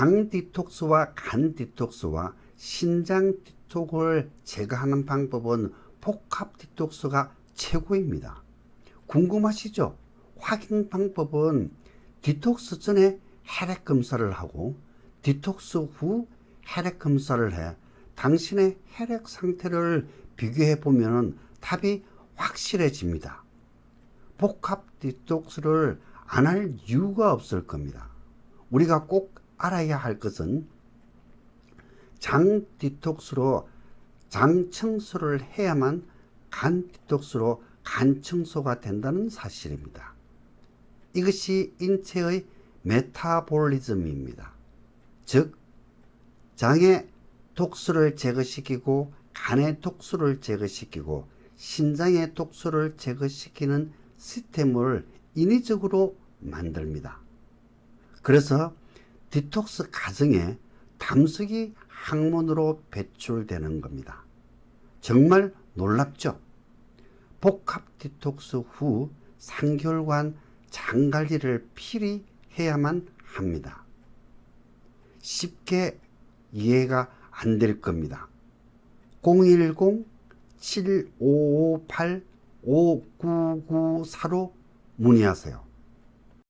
장 디톡스와 간 디톡스와 신장 디톡을 제거하는 방법은 복합 디톡스가 최고입니다. 궁금하시죠? 확인 방법은 디톡스 전에 혈액 검사를 하고 디톡스 후 혈액 검사를 해 당신의 혈액 상태를 비교해 보면 답이 확실해집니다. 복합 디톡스를 안 할 이유가 없을 겁니다. 우리가 꼭 알아야 할 것은 장 디톡스로 장 청소를 해야만 간 디톡스로 간 청소가 된다는 사실입니다. 이것이 인체의 메타볼리즘입니다. 즉, 장의 독소를 제거시키고 간의 독소를 제거시키고 신장의 독소를 제거시키는 시스템을 인위적으로 만듭니다. 그래서 디톡스 과정에 담석이 항문으로 배출되는 겁니다. 정말 놀랍죠? 복합 디톡스 후 3개월간 장 관리를 필히 해야만 합니다. 쉽게 이해가 안 될 겁니다. 010-7558-5994로 문의하세요.